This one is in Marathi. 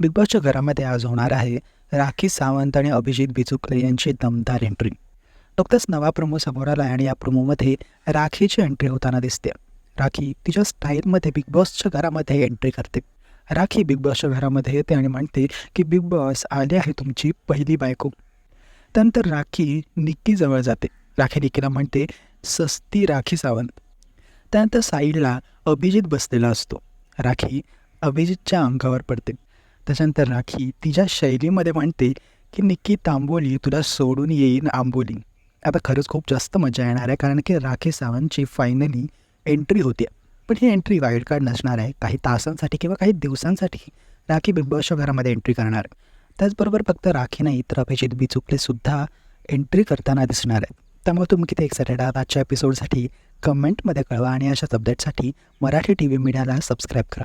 बिग बॉसच्या घरामध्ये आज होणार आहे राखी सावंत आणि अभिजित बिचुकले यांची दमदार एंट्री नुकताच नवा प्रोमो समोर आला आणि या प्रोमोमध्ये राखीची एंट्री होताना दिसते. राखी तिच्या स्टाईलमध्ये बिग बॉसच्या घरामध्ये एंट्री करते. राखी बिग बॉसच्या घरामध्ये येते आणि म्हणते की बिग बॉस आले आहे तुमची पहिली बायको. त्यानंतर राखी निक्कीजवळ जाते. राखी निक्कीला म्हणते सस्ती राखी सावंत. त्यानंतर साईडला अभिजित बसलेला असतो. राखी अभिजितच्या अंगावर पडते. त्याच्यानंतर राखी तिच्या शैलीमध्ये म्हणते की निक्की तांबोली तुला सोडून येईन आंबोली. आता खरंच खूप जास्त मजा येणार आहे कारण की राखी सावंतची फायनली एंट्री होते. पण ही एंट्री वाईल्ड कार्ड नसणार आहे. काही तासांसाठी किंवा काही दिवसांसाठी राखी बिग बॉस घरामध्ये एंट्री करणार. त्याचबरोबर फक्त राखी नाही तर अभिजित बिचुकले सुद्धा एंट्री करताना दिसणार आहेत. त्यामुळे तुम्ही किती एक्सायटेड आहात आजच्या एपिसोडसाठी कमेंटमध्ये कळवा आणि अशाच अपडेटसाठी मराठी टी व्ही मीडियाला सबस्क्राईब करा.